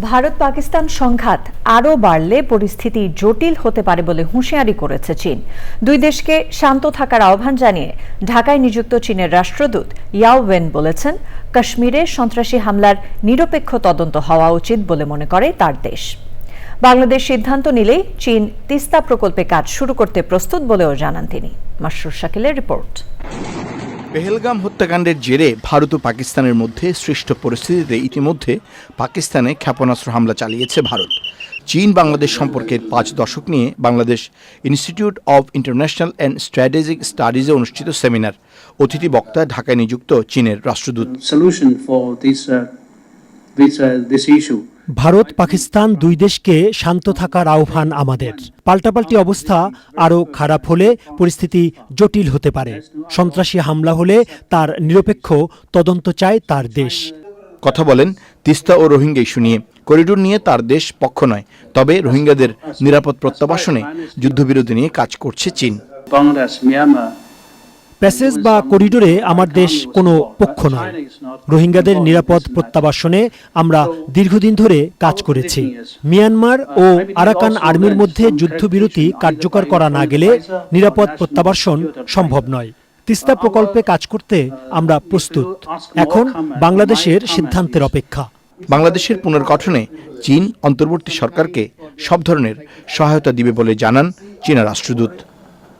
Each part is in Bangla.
ভারত পাকিস্তান সংঘাত আরও বাড়লে পরিস্থিতি জটিল হতে পারে বলে হুঁশিয়ারি করেছে চীন। দুই দেশকে শান্ত থাকার আহ্বান জানিয়ে ঢাকায় নিযুক্ত চীনের রাষ্ট্রদূত ইয়াও ওয়েন বলেছেন, কাশ্মীরে সন্ত্রাসী হামলার নিরপেক্ষ তদন্ত হওয়া উচিত বলে মনে করে তার দেশ। বাংলাদেশ সিদ্ধান্ত নিলেই চীন তিস্তা প্রকল্পে কাজ শুরু করতে প্রস্তুত বলেও জানান তিনি। মাসরুর শাকিলের রিপোর্ট। পেহেলগাম হত্যাকাণ্ডের জেরে ভারত ও পাকিস্তানের মধ্যে সৃষ্ট পরিস্থিতিতে ইতিমধ্যে পাকিস্তানে ক্ষেপণাস্ত্র হামলা চালিয়েছে ভারত। চীন বাংলাদেশ সম্পর্কের পাঁচ দশক নিয়ে Bangladesh institute of international and strategic স্টাডিজে অনুষ্ঠিত সেমিনার। অতিথি বক্তা ঢাকায় নিযুক্ত চীনের রাষ্ট্রদূত। This uh, this issue. Bharat Pakistan দুই দেশকে শান্ত থাকার আহ্বান আমাদের পাল্টাপাল্টি অবস্থা আরও খারাপ হলে পরিস্থিতি জটিল হতে পারে সন্ত্রাসী হামলা হলে তার নিরপেক্ষ তদন্ত চায় তার দেশ কথা বলেন তিস্তা ও রোহিঙ্গা ইস্যু নিয়ে করিডোর নিয়ে তার দেশ পক্ষ নয় তবে রোহিঙ্গাদের নিরাপদ প্রত্যাবাসনে যুদ্ধবিরতি নিয়ে কাজ করছে চীন Bangladesh, Myanmar. প্যাসেজ বা করিডোরে আমার দেশ কোনো পক্ষ নয়। রোহিঙ্গাদের নিরাপদ প্রত্যাবাসনে আমরা দীর্ঘদিন ধরে কাজ করেছি। মিয়ানমার ও আরাকান আর্মির মধ্যে যুদ্ধবিরতি কার্যকর করা না গেলে নিরাপদ প্রত্যাবাসন সম্ভব নয়। তিস্তা প্রকল্পে কাজ করতে আমরা প্রস্তুত। এখন বাংলাদেশের সিদ্ধান্তের অপেক্ষা। বাংলাদেশের পুনর্গঠনে চীন অন্তর্বর্তী সরকারকে সব ধরনের সহায়তা দিবে বলে জানান চীনা রাষ্ট্রদূত।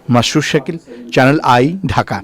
Masrur Shakil channel I Dhaka.